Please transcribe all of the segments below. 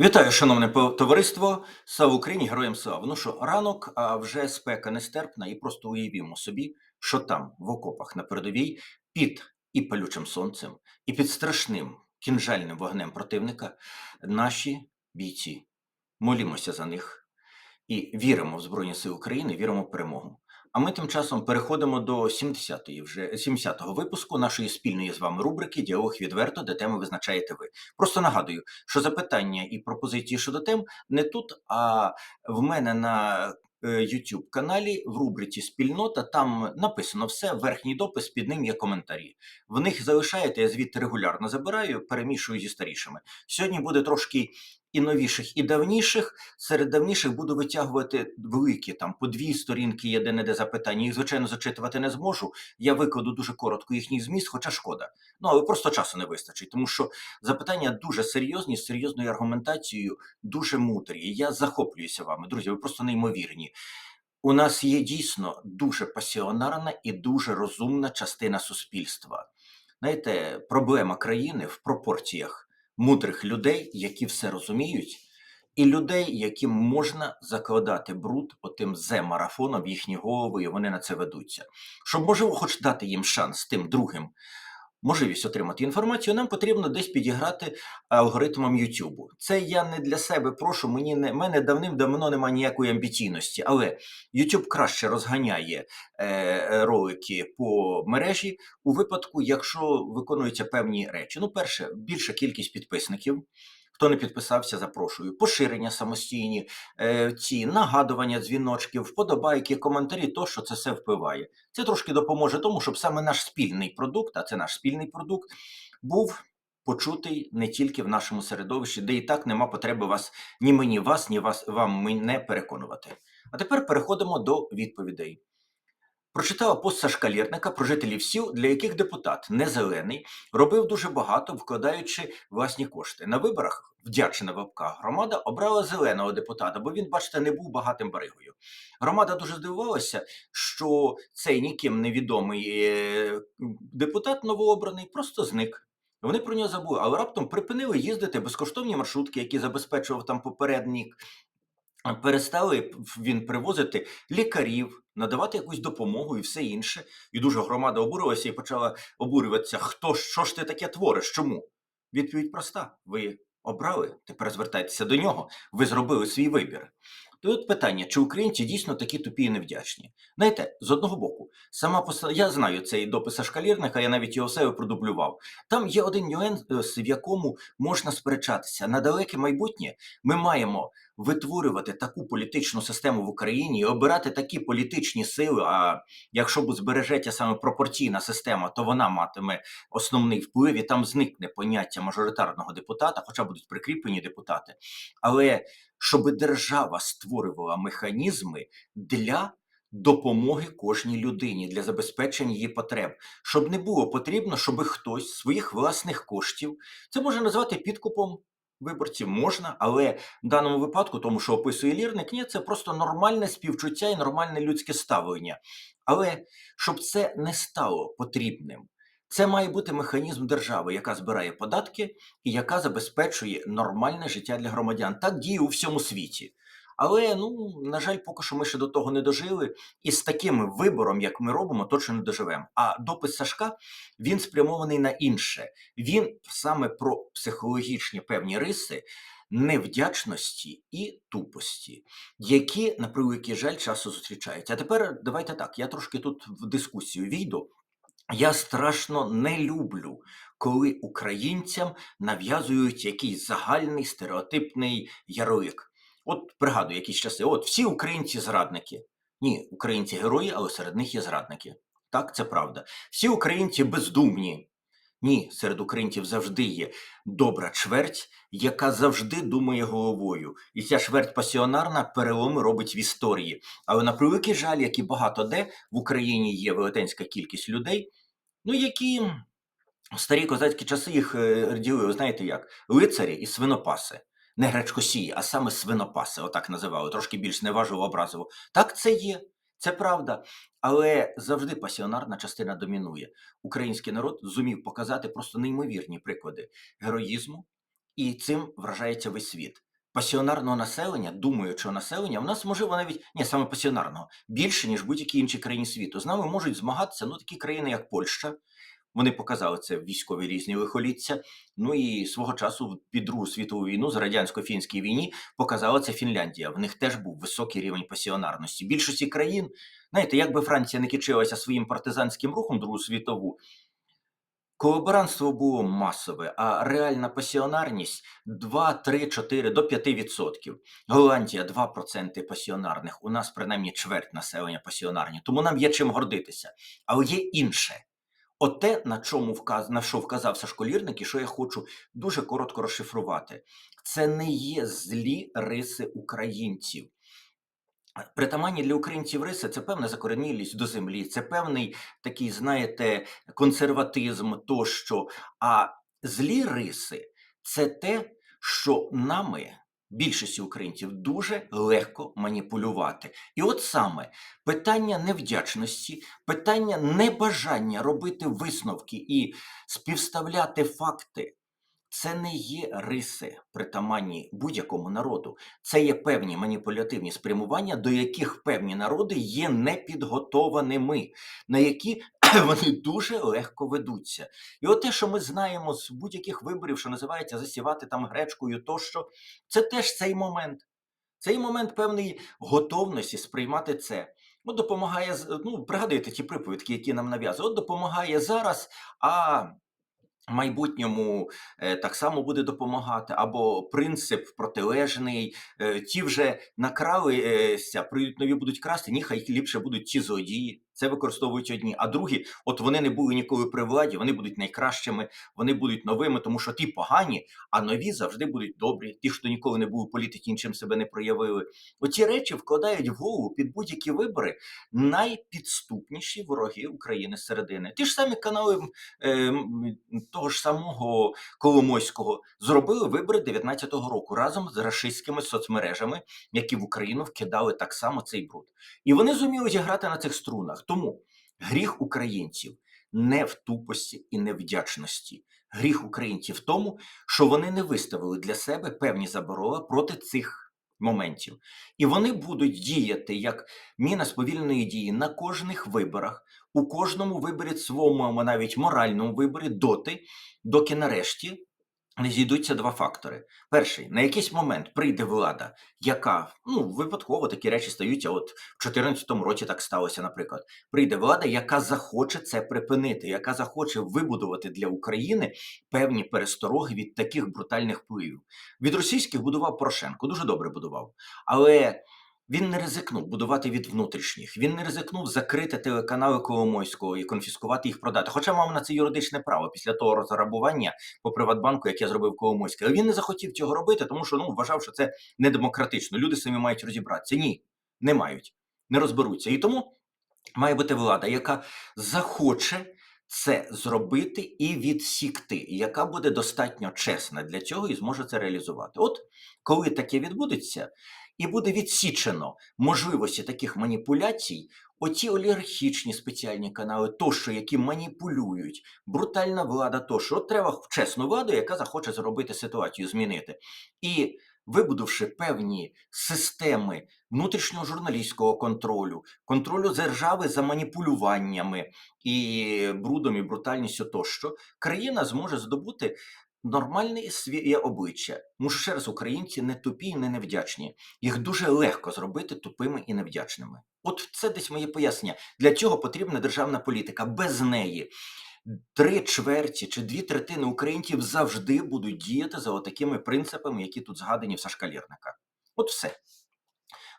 Вітаю, шановне товариство. Слава Україні, героям слава. Ну що, ранок, а вже спека нестерпна, і просто уявімо собі, що там, в окопах на передовій, під і палючим сонцем, і під страшним кінжальним вогнем противника наші бійці. Молімося за них і віримо в Збройні Сили України, віримо в перемогу. А ми тим часом переходимо до 70-ї вже 70-го випуску нашої спільної з вами рубрики Діалог відверто, де теми визначаєте ви. Просто нагадую, що запитання і пропозиції щодо тем не тут, а в мене на е, YouTube каналі в рубриці Спільнота. Там написано все, верхній допис, під ним є коментарі. В них залишаєте, я звідти регулярно забираю, перемішую зі старішими. Сьогодні буде трошки і новіших, і давніших. Серед давніших буду витягувати великі, там по дві сторінки є де-не-де запитання. Їх, звичайно, зачитувати не зможу. Я викладу дуже коротко їхній зміст, хоча шкода. Ну, але просто часу не вистачить, тому що запитання дуже серйозні, з серйозною аргументацією, дуже мудрі. Я захоплююся вами, друзі. Ви просто неймовірні. У нас є дійсно дуже пасіонарна і дуже розумна частина суспільства. Знаєте, проблема країни в пропорціях мудрих людей, які все розуміють, і людей, яким можна закладати бруд отим з марафоном їхні голови, і вони на це ведуться. Щоб можливо, хоч дати їм шанс тим другим можливість отримати інформацію, нам потрібно десь підіграти алгоритмам YouTube. Це я не для себе прошу. Мені не мене давним-давно немає ніякої амбіційності, але YouTube краще розганяє е, ролики по мережі у випадку, якщо виконуються певні речі. Ну, перше, більша кількість підписників. Хто не підписався, запрошую. Поширення самостійні, е, ці нагадування дзвіночків, вподобайки, коментарі, то що це все впливає. Це трошки допоможе тому, щоб саме наш спільний продукт, а це наш спільний продукт, був почутий не тільки в нашому середовищі, де і так нема потреби вас ні мені, вас, ні вас вам мене переконувати. А тепер переходимо до відповідей. Прочитала пост Сашка Лєрника про жителів сіл, для яких депутат не зелений робив дуже багато, вкладаючи власні кошти. На виборах вдячна ВПК громада обрала зеленого депутата, бо він, бачите, не був багатим баригою. Громада дуже здивувалася, що цей ніким невідомий е, депутат новообраний просто зник. Вони про нього забули, але раптом припинили їздити безкоштовні маршрутки, які забезпечував там попередник. Перестали він привозити лікарів, надавати якусь допомогу і все інше. І дуже громада обурилася і почала обурюватися. Хто що ж ти таке твориш? Чому? Відповідь проста: ви обрали, тепер звертайтеся до нього. Ви зробили свій вибір. Тут питання, чи українці дійсно такі тупі і невдячні? Знаєте, з одного боку, сама поса... я знаю цей допис Сашка Лірника, я навіть його себе продублював. Там є один нюанс, в якому можна сперечатися. На далеке майбутнє ми маємо витворювати таку політичну систему в Україні і обирати такі політичні сили. А якщо б збережеться саме пропорційна система, то вона матиме основний вплив, і там зникне поняття мажоритарного депутата, хоча будуть прикріплені депутати. Але щоб держава створювала механізми для допомоги кожній людині для забезпечення її потреб, щоб не було потрібно, щоб хтось своїх власних коштів це можна назвати підкупом. Виборців можна, але в даному випадку, тому що описує лірник, ні, це просто нормальне співчуття і нормальне людське ставлення. Але щоб це не стало потрібним, це має бути механізм держави, яка збирає податки і яка забезпечує нормальне життя для громадян. Так діє у всьому світі. Але ну на жаль, поки що ми ще до того не дожили, і з таким вибором, як ми робимо, точно не доживемо. А допис Сашка він спрямований на інше. Він саме про психологічні певні риси невдячності і тупості, які, на превеликий жаль, часто зустрічаються. А тепер давайте так. Я трошки тут в дискусію війду. Я страшно не люблю, коли українцям нав'язують якийсь загальний стереотипний ярлик. От пригадую якісь часи. От всі українці зрадники. Ні, українці герої, але серед них є зрадники. Так, це правда. Всі українці бездумні. Ні, серед українців завжди є добра чверть, яка завжди думає головою. І ця чверть пасіонарна переломи робить в історії. Але на превеликий жаль, як і багато де в Україні є велетенська кількість людей, ну які в старі козацькі часи їх е, ділили, знаєте як? Лицарі і свинопаси. Не гречкосії, а саме свинопаси, отак називали, трошки більш неважливо образово. Так це є, це правда. Але завжди пасіонарна частина домінує. Український народ зумів показати просто неймовірні приклади героїзму, і цим вражається весь світ. пасіонарного населення, думаючого населення, в нас можливо навіть ні, саме пасіонарного, більше, ніж будь-якій іншій країні світу. З нами можуть змагатися ну, такі країни, як Польща. Вони показали це військові різні лихоліття. Ну і свого часу під Другу світову війну з радянсько-фінській війні показала це Фінляндія. В них теж був високий рівень пасіонарності. Більшості країн, знаєте, якби Франція не кичилася своїм партизанським рухом Другу світову, колаборантство було масове, а реальна пасіонарність 2, 3, 4 до 5 відсотків. Голландія 2% пасіонарних. У нас принаймні чверть населення пасіонарні. Тому нам є чим гордитися. Але є інше. Оте, на чому вказ... на що вказав Сашко Лірник, і що я хочу дуже коротко розшифрувати, це не є злі риси українців. Притаманні для українців риси це певна закоренілість до землі, це певний такий, знаєте, консерватизм тощо. А злі риси це те, що нами, більшості українців, дуже легко маніпулювати. І от саме питання невдячності, питання небажання робити висновки і співставляти факти. Це не є риси притаманні будь-якому народу. Це є певні маніпулятивні спрямування, до яких певні народи є непідготованими, на які вони дуже легко ведуться. І от те, що ми знаємо з будь-яких виборів, що називається засівати там гречкою тощо, це теж цей момент. Цей момент певної готовності сприймати це. Ну, допомагає, ну, пригадуєте ті приповідки, які нам нав'язують. От допомагає зараз, а в майбутньому е, так само буде допомагати, або принцип протилежний. е, ті вже накралися, прийдуть нові будуть красти, ні, хай ліпше будуть ті злодії. Це використовують одні. А другі, от вони не були ніколи при владі, вони будуть найкращими, вони будуть новими, тому що ті погані, а нові завжди будуть добрі. Ті, хто ніколи не був у політиці, нічим себе не проявили. Оці речі вкладають в голову під будь-які вибори найпідступніші вороги України середини. Ті ж самі канали е, того ж самого Коломойського зробили вибори 19-го року разом з рашистськими соцмережами, які в Україну вкидали так само цей бруд. І вони зуміли зіграти на цих струнах. Тому гріх українців не в тупості і невдячності. Гріх українців в тому, що вони не виставили для себе певні заборони проти цих моментів. І вони будуть діяти як міна сповільної дії на кожних виборах, у кожному виборі своєму, навіть моральному виборі, доти, доки нарешті не зійдуться два фактори. Перший, на якийсь момент прийде влада, яка ну випадково такі речі стаються. От в 2014 році так сталося, наприклад. Прийде влада, яка захоче це припинити, яка захоче вибудувати для України певні перестороги від таких брутальних впливів. Від російських будував Порошенко, дуже добре будував, але. Він не ризикнув будувати від внутрішніх. Він не ризикнув закрити телеканали Коломойського і конфіскувати їх продати. Хоча мав на це юридичне право після того розграбування по Приватбанку, яке зробив Коломойський. Але він не захотів цього робити, тому що ну вважав, що це недемократично. Люди самі мають розібратися. Ні, не мають, не розберуться. І тому має бути влада, яка захоче це зробити і відсікти, яка буде достатньо чесна для цього і зможе це реалізувати. От коли таке відбудеться, і буде відсічено можливості таких маніпуляцій, оті олігархічні спеціальні канали, тощо, які маніпулюють, брутальна влада, тощо. От треба чесну владу, яка захоче зробити ситуацію, змінити. І вибудувши певні системи внутрішнього журналістського контролю, контролю держави за маніпулюваннями і брудом, і брутальністю тощо, країна зможе здобути нормальне своє обличчя. Мушу ще раз, українці не тупі і не невдячні. Їх дуже легко зробити тупими і невдячними. От це десь моє пояснення. Для цього потрібна державна політика. Без неї три чверті чи дві третини українців завжди будуть діяти за отакими принципами, які тут згадані в Сашка Лєрника. От все.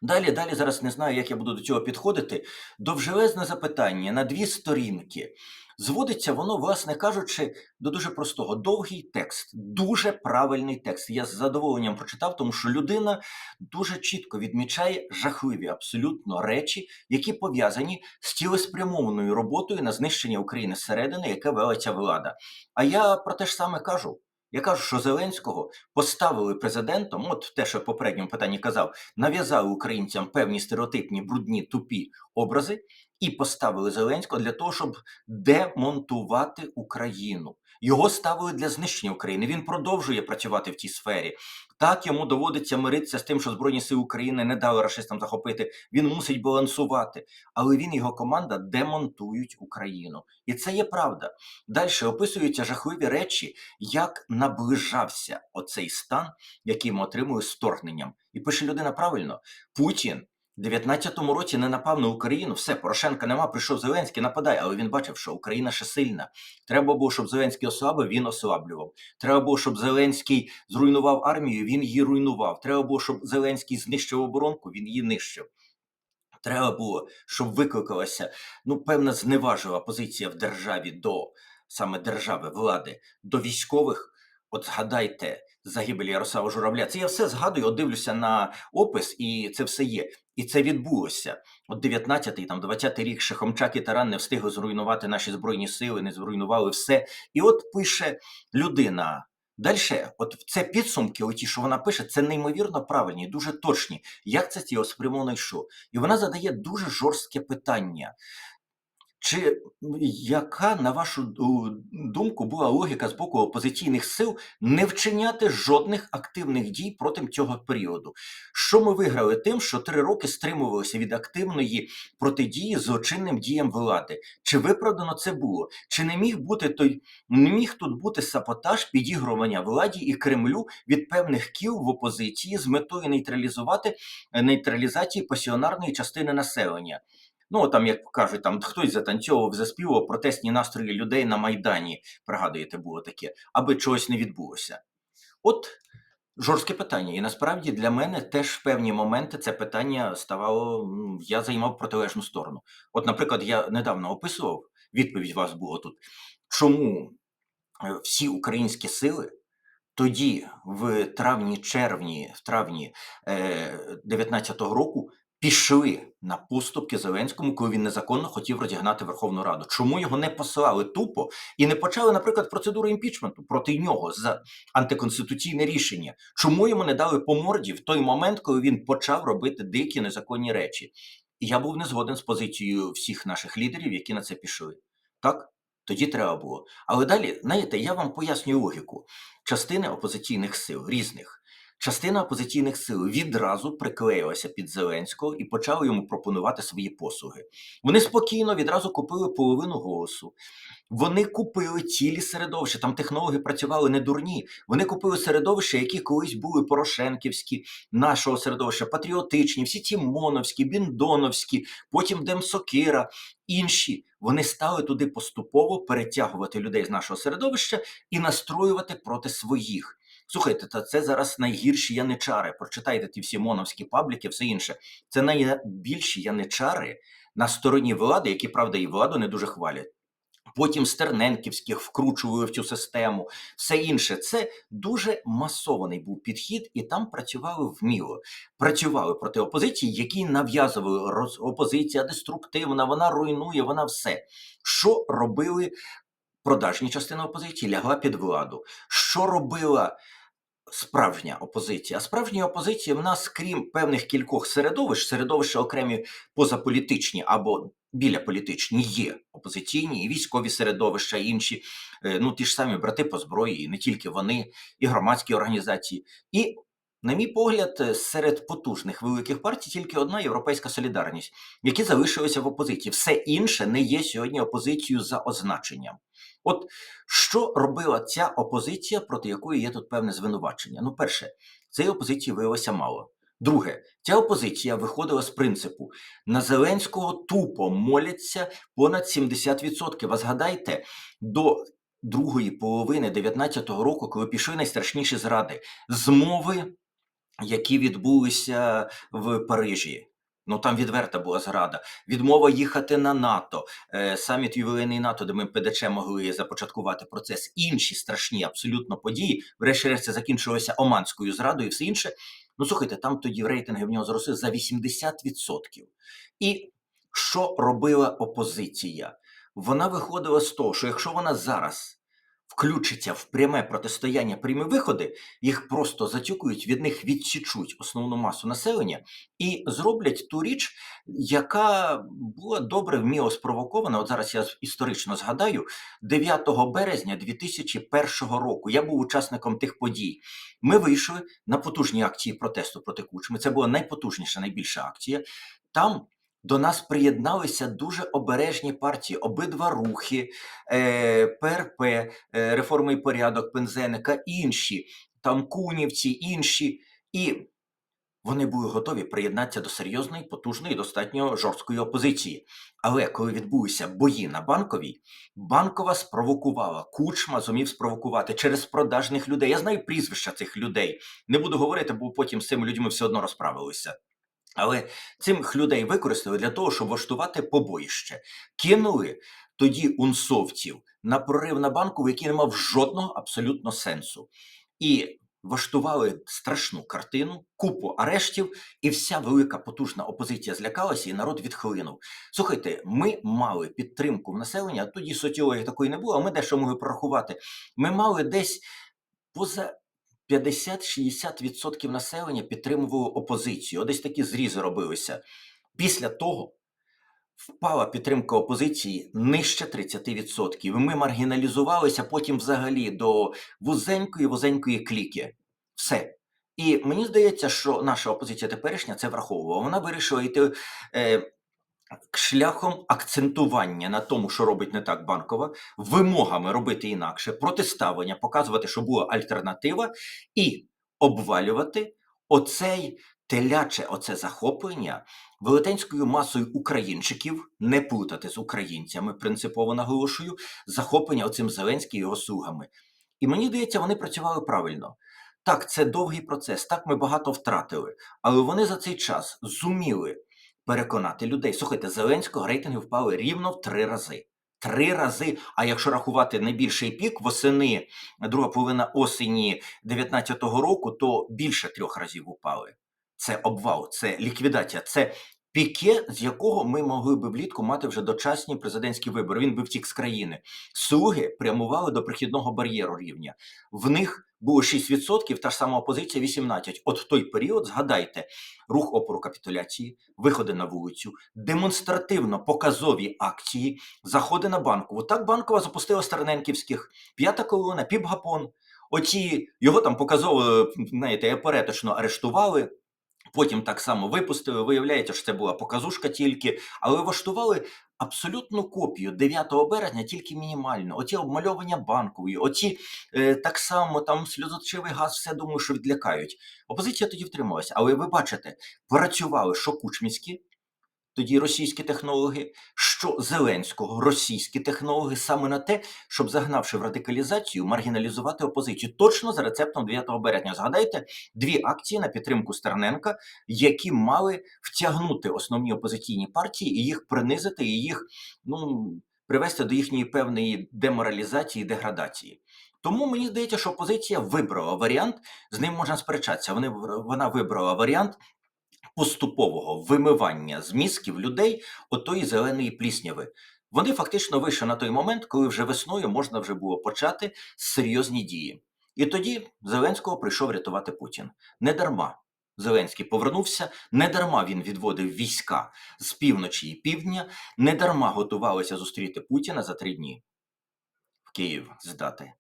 Далі, далі зараз не знаю, як я буду до цього підходити. Довжелезне запитання на дві сторінки. Зводиться воно, власне кажучи, до дуже простого. Довгий текст, дуже правильний текст. Я з задоволенням прочитав, тому що людина дуже чітко відмічає жахливі абсолютно речі, які пов'язані з цілеспрямованою роботою на знищення України зсередини, яке вела ця влада. А я про те ж саме кажу. Я кажу, що Зеленського поставили президентом, от те, що в попередньому питанні казав, нав'язали українцям певні стереотипні, брудні, тупі образи, і поставили Зеленського для того, щоб демонтувати Україну. Його ставили для знищення України. Він продовжує працювати в тій сфері. Так йому доводиться миритися з тим, що Збройні сили України не дали рашистам захопити. Він мусить балансувати. Але він і його команда демонтують Україну. І це є правда. Далі описуються жахливі речі, як наближався оцей стан, який ми отримуємо з вторгненням. І пише людина правильно: Путін. В 19-му році не напав на Україну, все, Порошенка нема, прийшов Зеленський, нападай, але він бачив, що Україна ще сильна. Треба було, щоб Зеленський ослабив, він ослаблював. Треба було, щоб Зеленський зруйнував армію, він її руйнував. Треба було, щоб Зеленський знищив оборонку, він її нищив. Треба було, щоб викликалася ну, певна зневажила позиція в державі до саме держави, влади, до військових. От згадайте загибель Ярослава Журавля. Це я все згадую, от дивлюся на опис, і це все є. І це відбулося. От 19-й, там 20-й рік Шехомчак і Таран не встигли зруйнувати наші збройні сили, не зруйнували все. І от пише людина. Далі, от це підсумки, оті, що вона пише, це неймовірно правильні, дуже точні. Як це цілеспрямовано йшло? І вона задає дуже жорстке питання. Чи яка, на вашу думку, була логіка з боку опозиційних сил не вчиняти жодних активних дій протягом цього періоду? Що ми виграли тим, що три роки стримувалися від активної протидії злочинним діям влади? Чи виправдано це було? Чи не міг бути той не міг тут бути саботаж підігрування владі і Кремлю від певних кіл в опозиції з метою нейтралізувати нейтралізації пасіонарної частини населення? Ну, там, як кажуть, там хтось затанцьовував, заспівав протестні настрої людей на Майдані, пригадуєте, було таке, аби чогось не відбулося. От жорстке питання. І насправді для мене теж в певні моменти це питання ставало. Я займав протилежну сторону. От, наприклад, я недавно описував, відповідь вас було тут, чому е, всі українські сили. Тоді, в травні-червні, в травні е, 19-го року, пішли на поступки Зеленському, коли він незаконно хотів розігнати Верховну Раду. Чому його не посилали тупо і не почали, наприклад, процедуру імпічменту проти нього за антиконституційне рішення? Чому йому не дали по морді в той момент, коли він почав робити дикі незаконні речі? І я був не згоден з позицією всіх наших лідерів, які на це пішли. Так, тоді треба було. Але далі, знаєте, я вам пояснюю логіку частини опозиційних сил різних. Частина опозиційних сил відразу приклеїлася під Зеленського і почали йому пропонувати свої послуги. Вони спокійно відразу купили половину голосу. Вони купили цілі середовища. Там технологи працювали не дурні. Вони купили середовища, які колись були порошенківські, нашого середовища, патріотичні, всі ті моновські, біндоновські, потім Демсокира, інші. Вони стали туди поступово перетягувати людей з нашого середовища і настроювати проти своїх. Слухайте, та це зараз найгірші яничари. Прочитайте ті всі моновські пабліки, все інше. Це найбільші яничари на стороні влади, які, правда, і владу не дуже хвалять. Потім Стерненківських вкручували в цю систему, все інше. Це дуже масований був підхід, і там працювали вміло. Працювали проти опозиції, які нав'язували роз... опозиція деструктивна, вона руйнує, вона все. Що робили продажні частини опозиції? Лягла під владу. Що робила справжня опозиція. А справжня опозиція в нас, крім певних кількох середовищ, середовища окремі позаполітичні або біля політичні є опозиційні і військові середовища, і інші, е, ну ті ж самі брати по зброї, і не тільки вони, і громадські організації. І, на мій погляд, е, серед потужних великих партій тільки одна європейська солідарність, які залишилися в опозиції. Все інше не є сьогодні опозицією за означенням. От що робила ця опозиція, проти якої є тут певне звинувачення? Ну, перше, цієї опозиції виявилося мало. Друге, ця опозиція виходила з принципу: на Зеленського тупо моляться понад 70%. А згадайте, до другої половини 19-го року, коли пішли найстрашніші зради, змови, які відбулися в Парижі. Ну там відверта була зрада. Відмова їхати на НАТО, е, саміт ювілейний НАТО, де ми ПДЧ могли започаткувати процес. Інші страшні абсолютно події. Врешті-решт це закінчилося Оманською зрадою і все інше. Ну слухайте, там тоді рейтинги в нього зросли за 80%. І що робила опозиція? Вона виходила з того, що якщо вона зараз включиться в пряме протистояння прямі виходи, їх просто затюкують, від них відсічуть основну масу населення і зроблять ту річ, яка була добре вміло спровокована. От зараз я історично згадаю, 9 березня 2001 року я був учасником тих подій. Ми вийшли на потужні акції протесту проти Кучми. Це була найпотужніша, найбільша акція. Там до нас приєдналися дуже обережні партії, обидва рухи, е, ПРП, е, реформи і порядок, Пензеника, інші, там Кунівці, інші. І вони були готові приєднатися до серйозної, потужної, достатньо жорсткої опозиції. Але коли відбулися бої на банковій, банкова спровокувала, кучма зумів спровокувати через продажних людей. Я знаю прізвища цих людей. Не буду говорити, бо потім з цими людьми все одно розправилися. Але цих людей використали для того, щоб влаштувати побоїще. Кинули тоді унсовців на прорив на банку, який не мав жодного абсолютно сенсу. І влаштували страшну картину, купу арештів, і вся велика потужна опозиція злякалася, і народ відхлинув. Слухайте, ми мали підтримку в населення, тоді соціології такої не було, а ми дещо могли порахувати. Ми мали десь поза 50-60% населення підтримувало опозицію. Десь такі зрізи робилися. Після того впала підтримка опозиції нижче 30%. Ми маргіналізувалися потім взагалі до вузенької вузенької кліки. Все. І мені здається, що наша опозиція теперішня це враховувала. Вона вирішила йти е, шляхом акцентування на тому, що робить не так банкова, вимогами робити інакше, протиставлення, показувати, що була альтернатива, і обвалювати оцей теляче, оце захоплення велетенською масою українчиків, не плутати з українцями, принципово наголошую, захоплення оцим Зеленським його слугами. І мені здається, вони працювали правильно. Так, це довгий процес, так ми багато втратили, але вони за цей час зуміли переконати людей. Слухайте, Зеленського рейтинги впали рівно в три рази. Три рази. А якщо рахувати найбільший пік восени, друга половина осені 19-го року, то більше трьох разів упали. Це обвал, це ліквідація, це піке, з якого ми могли би влітку мати вже дочасні президентські вибори. Він би втік з країни. Слуги прямували до прихідного бар'єру рівня. В них було 6%, та ж сама опозиція 18%. От той період, згадайте, рух опору капітуляції, виходи на вулицю, демонстративно показові акції, заходи на банкову. Так банкова запустила Стерненківських, п'ята колона, піпгапон. Оці його там показово, знаєте, аперетично арештували. Потім так само випустили. Виявляється, що це була показушка тільки, але влаштували абсолютну копію 9 березня, тільки мінімально. Оці обмальовання банкової, оці е, так само там сльозочивий газ, все думаю, що відлякають. Опозиція тоді втрималася, але ви бачите, працювали що кучміські, тоді російські технологи, що Зеленського, російські технологи, саме на те, щоб загнавши в радикалізацію, маргіналізувати опозицію. Точно за рецептом 9 березня. Згадайте дві акції на підтримку Стерненка, які мали втягнути основні опозиційні партії і їх принизити, і їх ну привести до їхньої певної деморалізації, деградації. Тому мені здається, що опозиція вибрала варіант, з ним можна сперечатися. Вони вона вибрала варіант поступового вимивання з мізків людей отої зеленої плісняви. Вони фактично вийшли на той момент, коли вже весною можна вже було почати серйозні дії. І тоді Зеленського прийшов рятувати Путін. Не дарма. Зеленський повернувся, не дарма він відводив війська з півночі і півдня, не дарма готувалися зустріти Путіна за три дні в Київ здати.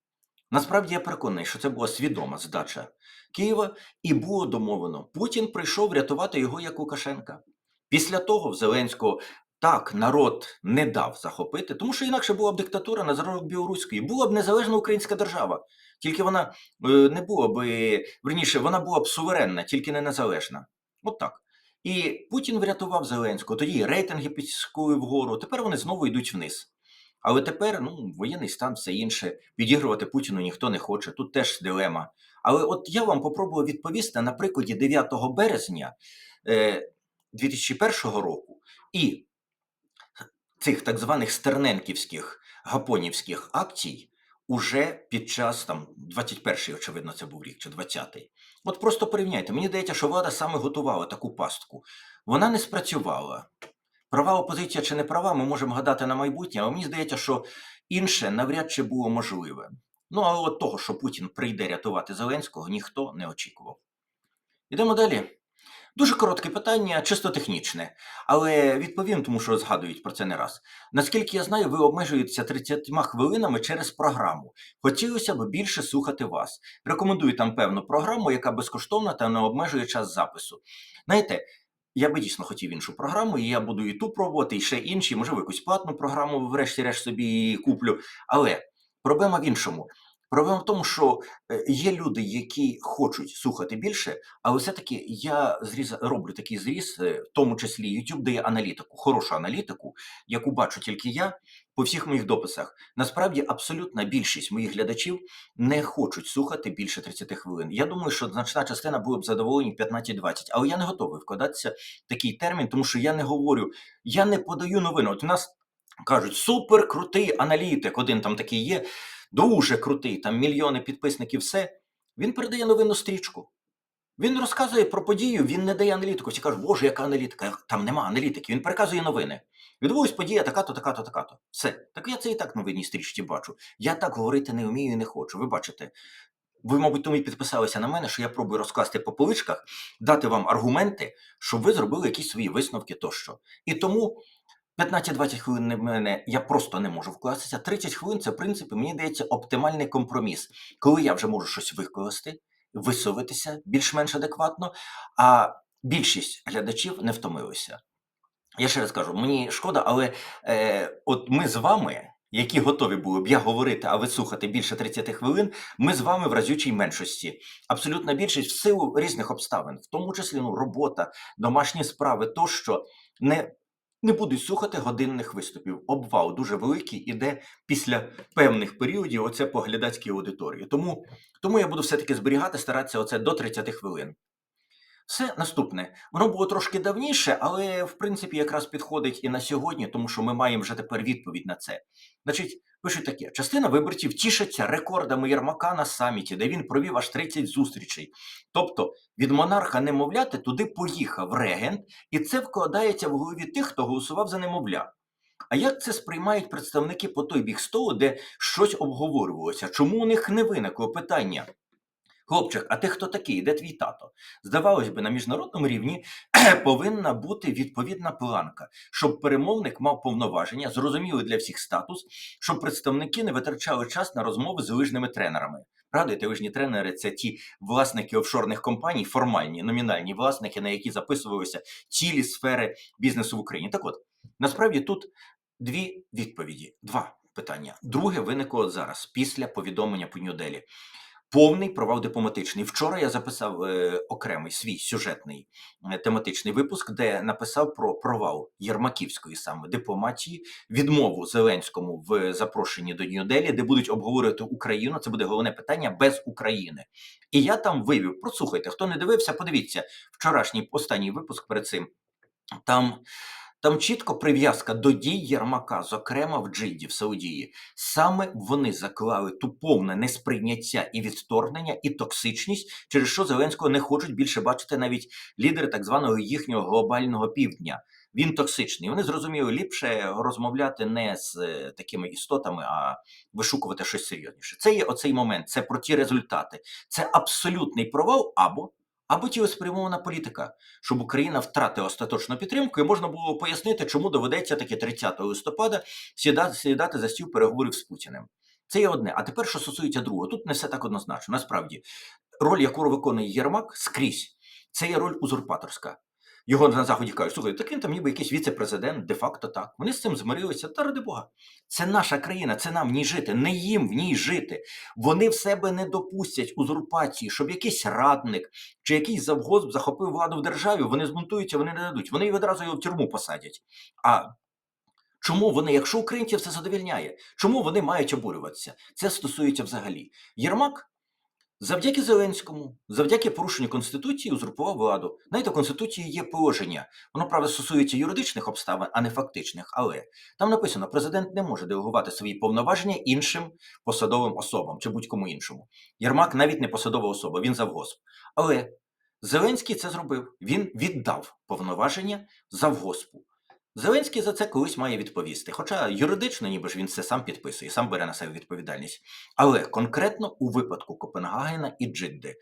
Насправді я переконаний, що це була свідома здача Києва, і було домовлено. Путін прийшов рятувати його як Лукашенка. Після того в Зеленського так народ не дав захопити, тому що інакше була б диктатура на зарок білоруської, була б незалежна українська держава. Тільки вона е, не була б, верніше, вона була б суверенна, тільки не незалежна. От так. І Путін врятував Зеленського. Тоді рейтинги підскули вгору. Тепер вони знову йдуть вниз. Але тепер ну, воєнний стан, все інше, підігрувати Путіну ніхто не хоче. Тут теж дилема. Але от я вам попробую відповісти на прикладі 9 березня е, 2001 року і цих так званих стерненківських гапонівських акцій уже під час там 21-й, очевидно, це був рік чи 20-й. От просто порівняйте. Мені здається, що влада саме готувала таку пастку. Вона не спрацювала. Права опозиція чи не права, ми можемо гадати на майбутнє, але мені здається, що інше навряд чи було можливе. Ну а от того, що Путін прийде рятувати Зеленського, ніхто не очікував. Ідемо далі. Дуже коротке питання, чисто технічне, але відповім, тому що згадують про це не раз. Наскільки я знаю, ви обмежуєтеся 30 хвилинами через програму. Хотілося б більше слухати вас. Рекомендую там певну програму, яка безкоштовна та не обмежує час запису. Знаєте, я би дійсно хотів іншу програму, і я буду і ту пробувати, і ще інші, можливо, якусь платну програму, врешті-решт собі куплю. Але проблема в іншому. Проблема в тому, що е, є люди, які хочуть слухати більше, але все-таки я зріз... роблю такий зріз, е, в тому числі YouTube дає аналітику, хорошу аналітику, яку бачу тільки я по всіх моїх дописах. Насправді, абсолютна більшість моїх глядачів не хочуть слухати більше 30 хвилин. Я думаю, що значна частина була б задоволені 15-20, але я не готовий вкладатися в такий термін, тому що я не говорю, я не подаю новину. От у нас кажуть, супер крутий аналітик, один там такий є, дуже крутий, там мільйони підписників, все. Він передає новинну стрічку. Він розказує про подію, він не дає аналітику. Всі кажуть, боже, яка аналітика? Там нема аналітики. Він переказує новини. Відбулась подія, така-то, така-то, така-то. Все. Так я це і так новинній стрічці бачу. Я так говорити не вмію і не хочу. Ви бачите. Ви, мабуть, тому і підписалися на мене, що я пробую розкласти по поличках, дати вам аргументи, щоб ви зробили якісь свої висновки тощо. І тому 15-20 хвилин на мене я просто не можу вкластися. 30 хвилин це, в принципі, мені здається, оптимальний компроміс, коли я вже можу щось викласти, висловитися більш-менш адекватно, а більшість глядачів не втомилися. Я ще раз кажу, мені шкода, але е, от ми з вами, які готові були б я говорити, а ви слухати більше 30 хвилин, ми з вами в разючій меншості. Абсолютна більшість в силу різних обставин, в тому числі ну, робота, домашні справи, тощо не не будуть слухати годинних виступів. Обвал дуже великий іде після певних періодів. Оце по глядацькій аудиторії. Тому, тому я буду все-таки зберігати, старатися оце до 30 хвилин. Все наступне. Воно було трошки давніше, але в принципі якраз підходить і на сьогодні, тому що ми маємо вже тепер відповідь на це. Значить, пишуть таке: частина виборців тішиться рекордами Єрмака на саміті, де він провів аж 30 зустрічей. Тобто від монарха немовляти туди поїхав регент, і це вкладається в голові тих, хто голосував за немовля. А як це сприймають представники по той бік столу, де щось обговорювалося? Чому у них не виникло питання? Хлопчик, а ти хто такий? Де твій тато? Здавалось би, на міжнародному рівні повинна бути відповідна планка, щоб перемовник мав повноваження, зрозумілий для всіх статус, щоб представники не витрачали час на розмови з лижними тренерами. Пригадуєте, лижні тренери це ті власники офшорних компаній, формальні, номінальні власники, на які записувалися цілі сфери бізнесу в Україні. Так от, насправді тут дві відповіді, два питання. Друге виникло зараз, після повідомлення по Нью-Делі. Повний провал дипломатичний. Вчора я записав е, окремий свій сюжетний е, тематичний випуск, де написав про провал Єрмаківської саме дипломатії, відмову Зеленському в запрошенні до Нью-Делі, де будуть обговорювати Україну. Це буде головне питання без України. І я там вивів. Прослухайте, хто не дивився, подивіться вчорашній останній випуск перед цим. Там там чітко прив'язка до дій Єрмака, зокрема в Джиді, в Саудії. Саме вони заклали ту повне несприйняття і відторгнення, і токсичність, через що Зеленського не хочуть більше бачити навіть лідери так званого їхнього глобального півдня. Він токсичний. Вони зрозуміли ліпше розмовляти не з е, такими істотами, а вишукувати щось серйозніше. Це є оцей момент, це про ті результати. Це абсолютний провал або або цілеспрямована політика, щоб Україна втратила остаточну підтримку, і можна було пояснити, чому доведеться таки 30 листопада сідати за стіл переговорів з Путіним. Це є одне. А тепер, що стосується другого, тут не все так однозначно. Насправді, роль, яку виконує Єрмак скрізь, це є роль узурпаторська. Його на заході кажуть, слухай, так він там ніби якийсь віце-президент, де-факто так. Вони з цим змирилися, та ради Бога. Це наша країна, це нам в ній жити, не їм в ній жити. Вони в себе не допустять узурпації, щоб якийсь радник чи якийсь завгосп захопив владу в державі, вони змонтуються, вони не дадуть. Вони одразу його в тюрму посадять. А Чому вони, якщо українців це задовільняє, чому вони мають обурюватися? Це стосується взагалі. Єрмак Завдяки Зеленському, завдяки порушенню Конституції, узурпував владу. Знаєте, в Конституції є положення. Воно, правда, стосується юридичних обставин, а не фактичних. Але там написано, президент не може делегувати свої повноваження іншим посадовим особам чи будь-кому іншому. Єрмак навіть не посадова особа, він завгосп. Але Зеленський це зробив. Він віддав повноваження завгоспу. Зеленський за це колись має відповісти. Хоча юридично, ніби ж він це сам підписує, сам бере на себе відповідальність. Але конкретно у випадку Копенгагена і Джидди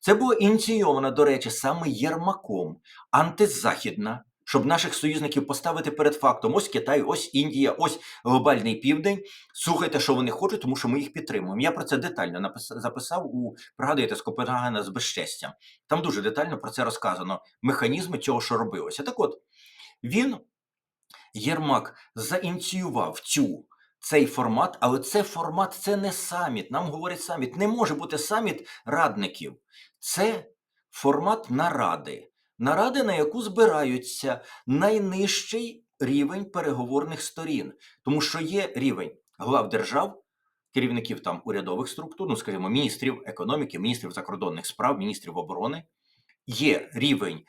це було ініційовано, до речі, саме Єрмаком, антизахідна, щоб наших союзників поставити перед фактом: ось Китай, ось Індія, ось глобальний південь. Слухайте, що вони хочуть, тому що ми їх підтримуємо. Я про це детально записав у пригадуєте з Копенгагена з безчестям. Там дуже детально про це розказано. Механізми цього, що робилося. Так от він Єрмак заініціював цю. Цей формат, але це формат, це не саміт. Нам говорять саміт. Не може бути саміт радників. Це формат наради. Наради, на яку збираються найнижчий рівень переговорних сторін. Тому що є рівень глав держав, керівників там урядових структур, ну скажімо, міністрів економіки, міністрів закордонних справ, міністрів оборони. Є рівень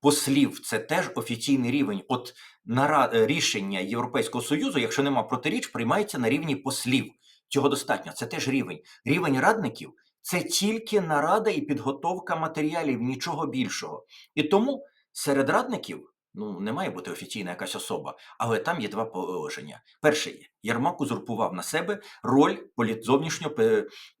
послів, це теж офіційний рівень. От нара... е, рішення Європейського Союзу, якщо нема протиріч, приймається на рівні послів. Цього достатньо. Це теж рівень. Рівень радників це тільки нарада і підготовка матеріалів, нічого більшого. І тому серед радників ну не має бути офіційна якась особа, але там є два положення. Перше, є Єрмак узурпував на себе роль зовнішнього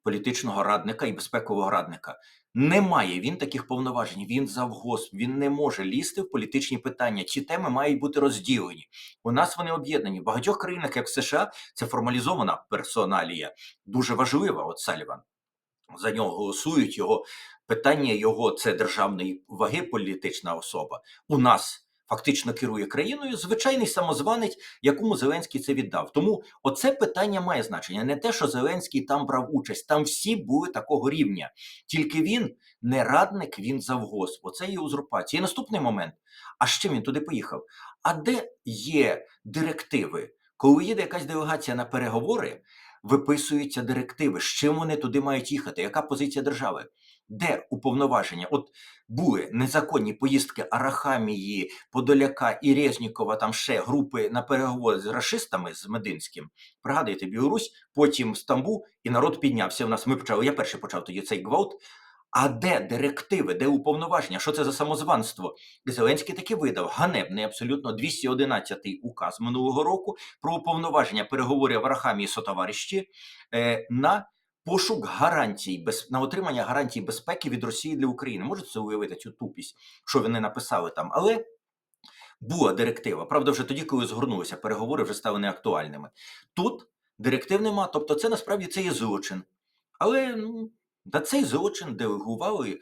політичного радника і безпекового радника. Не має він таких повноважень. Він завгосп, він не може лізти в політичні питання. Ці теми мають бути розділені. У нас вони об'єднані. В багатьох країнах, як в США, це формалізована персоналія, дуже важлива. От Саліван за нього голосують. Його питання його це державної ваги, політична особа. У нас фактично керує країною звичайний самозванець, якому Зеленський це віддав. Тому оце питання має значення. Не те, що Зеленський там брав участь, там всі були такого рівня. Тільки він не радник, він завгосп. Оце є узурпація. І наступний момент. А чим він туди поїхав? А де є директиви? Коли їде якась делегація на переговори, виписуються директиви, з чим вони туди мають їхати, яка позиція держави, де уповноваження? От були незаконні поїздки Арахамії, Подоляка і Резнікова, там ще групи на переговори з рашистами з Мединським. Пригадуєте, Білорусь, потім Стамбул, і народ піднявся. У нас ми почали. Я перший почав тоді цей гвалт. А де директиви, де уповноваження? Що це за самозванство? Зеленський таки видав ганебний абсолютно 211-й указ минулого року про уповноваження переговорів в Арахамії сотоварищі е, на пошук гарантій, без, на отримання гарантій безпеки від Росії для України. Можете це уявити цю тупість, що вони написали там, але. Була директива. Правда, вже тоді, коли згорнулися, переговори вже стали неактуальними. Тут директив нема, тобто це насправді це є злочин. Але ну, на цей злочин делегували.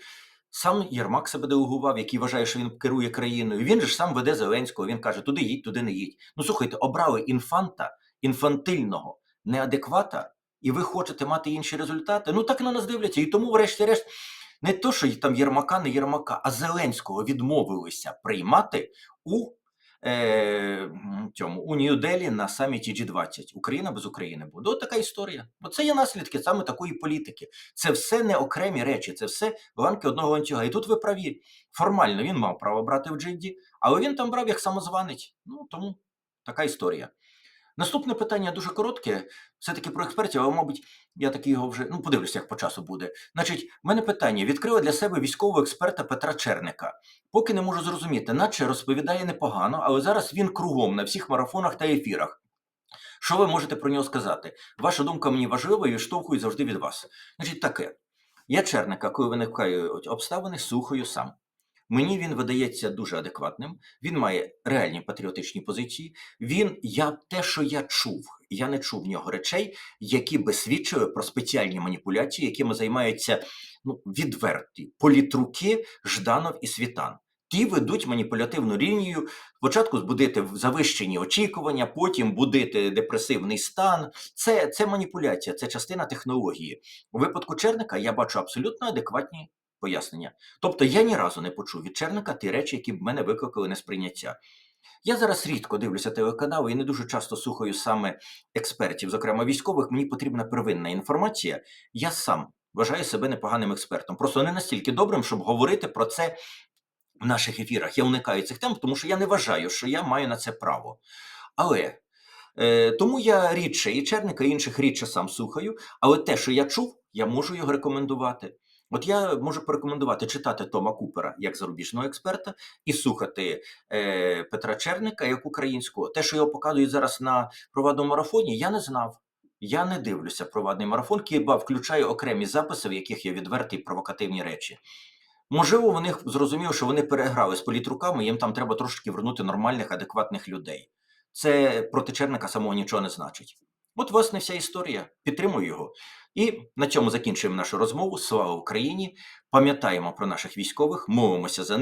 Сам Єрмак себе делегував, який вважає, що він керує країною. Він же ж сам веде Зеленського. Він каже: туди їдь, туди не їдь. Ну слухайте, обрали інфанта, інфантильного, неадеквата, і ви хочете мати інші результати. Ну так на нас дивляться. І тому, врешті-решт, не то, що там Єрмака, не Єрмака, а Зеленського відмовилися приймати у е, цьому у Нью-Делі на саміті G20. Україна без України буде. От така історія. Бо це є наслідки саме такої політики. Це все не окремі речі, це все ланки одного ланцюга. І тут ви праві. Формально він мав право брати в Джидді, але він там брав як самозванець. Ну тому така історія. Наступне питання дуже коротке, все-таки про експертів, але, мабуть, я таки його вже ну подивлюся, як по часу буде. Значить, в мене питання відкрила для себе військового експерта Петра Черника. Поки не можу зрозуміти, наче розповідає непогано, але зараз він кругом на всіх марафонах та ефірах. Що ви можете про нього сказати? Ваша думка мені важлива і відштовхую завжди від вас. Значить, таке. Я Черника, коли виникають обставини, слухаю сам. Мені він видається дуже адекватним. Він має реальні патріотичні позиції. Він, я те, що я чув, я не чув в нього речей, які би свідчили про спеціальні маніпуляції, якими займаються ну, відверті політруки Жданов і Світан. Ті ведуть маніпулятивну лінію. Спочатку збудити завищені очікування, потім будити депресивний стан. Це, це маніпуляція, це частина технології. У випадку Черника я бачу абсолютно адекватні пояснення. Тобто я ні разу не почув від Черника ті речі, які б мене викликали несприйняття. Я зараз рідко дивлюся телеканали і не дуже часто слухаю саме експертів, зокрема військових. Мені потрібна первинна інформація. Я сам вважаю себе непоганим експертом. Просто не настільки добрим, щоб говорити про це в наших ефірах. Я уникаю цих тем, тому що я не вважаю, що я маю на це право. Але е, тому я рідше і Черника, і інших рідше сам слухаю, але те, що я чув, я можу його рекомендувати. От я можу порекомендувати читати Тома Купера як зарубіжного експерта і слухати е, Петра Черника як українського. Те, що його показують зараз на провадному марафоні, я не знав. Я не дивлюся провадний марафон, хіба включаю окремі записи, в яких є відверті провокативні речі. Можливо, вони зрозуміли, що вони переграли з політруками, їм там треба трошки вернути нормальних, адекватних людей. Це проти Черника самого нічого не значить. От, власне, вся історія. Підтримую його. І на цьому закінчуємо нашу розмову. Слава Україні! Пам'ятаємо про наших військових, мовимося за них.